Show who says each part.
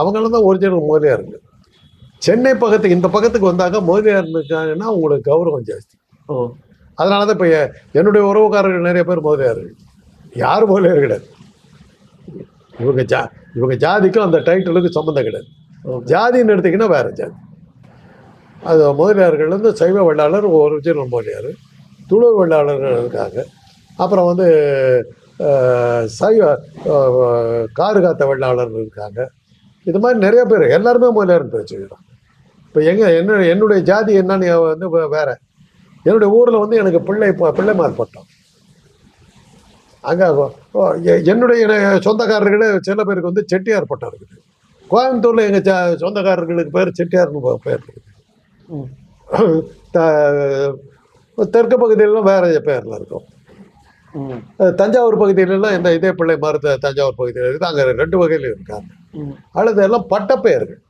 Speaker 1: அவங்களாம் தான் ஒரிஜினல் முதலியாருங்க சென்னை பக்கத்துக்கு இந்த பக்கத்துக்கு வந்தாங்க முதலியாருக்காங்கன்னா உங்களுக்கு கௌரவம் ஜாஸ்தி. அதனால தான் இப்போ என்னுடைய உறவுக்காரர்கள் நிறைய பேர் முதலியார்கள் யார் முதலியார் கிடையாது. இவங்க ஜா இவங்க ஜாதிக்கும் அந்த டைட்டிலுக்கும் சம்மந்தம் கிடையாது. ஜாதின்னு எடுத்திங்கன்னா வேறு ஜாதி. அது முதலியார்கள் வந்து சைவ வெள்ளாளர் ஒரிஜினல் முதலியார். துளு வெள்ளாளர்கள் இருக்காங்க. அப்புறம் வந்து சைவ காரு காத்த வெள்ளாளர் இருக்காங்க. இது மாதிரி நிறைய பேர் எல்லாருமே முதலியார்னு பேர் வச்சுக்கிறோம் இப்போ எங்க என்ன என்னுடைய ஜாதி என்னன்னு வந்து வேற. என்னுடைய ஊரில் வந்து எனக்கு பிள்ளை ப- பிள்ளைமார் பட்டம் அங்கே என்னுடைய என- சொந்தக்காரர்களே சில பேருக்கு வந்து செட்டியார் பட்டம் இருக்குது. கோயம்புத்தூரில் எங்கள் ச சொந்தக்காரர்களுக்கு பேர் செட்டியார்னு பேர் இருக்குது. தெற்கு பகுதியிலலாம் வேறு பேரில் இருக்கும். தஞ்சாவூர் பகுதியிலலாம் இந்த இதே பிள்ளை மருத்துவ தஞ்சாவூர் பகுதியில் இருக்குது. அங்கே ரெண்டு வகையில் இருக்காங்க. அல்லது எல்லாம் பட்டப்பெயர்கள்.